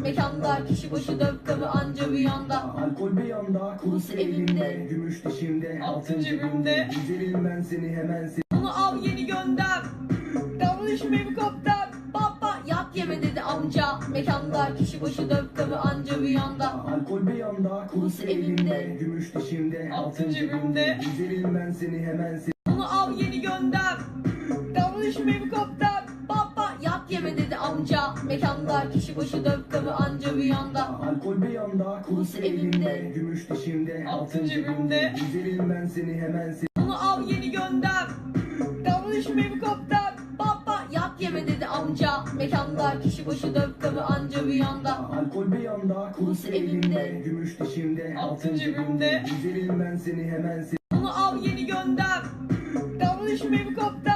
Mekanda kişi başı dört kabı anca bir yanda. Alkol bir yanda, kurusu elimde, gümüş dişimde, altın cebimde. Güzelim ben seni hemen se- Bunu al yeni gönder. Davranış helikopter. Baba yat yeme dedi amca. Mekanda kişi başı dört kabı anca bir yanda. Alkol bir yanda, kurusu elimde, gümüş dişimde, altın cebimde. Güzelim ben seni hemen se- Bunu al yeni gönder. Davranış helikopter Mekanda kişi başı dört kabı anca bir yanda. Alkol bir yanda, kurusu elimde, gümüş dişimde, altın cebimde. Güzelim ben seni hemen se- Bunu al yeni gönder. Davranış helikopter. Baba yat yeme dedi amca. Mekanda kişi başı dört kabı anca bir yanda. Alkol bir yanda, kurusu elimde, gümüş dişimde, altın cebimde. Güzelim ben seni hemen se- Bunu al yeni gönder. Davranış helikopter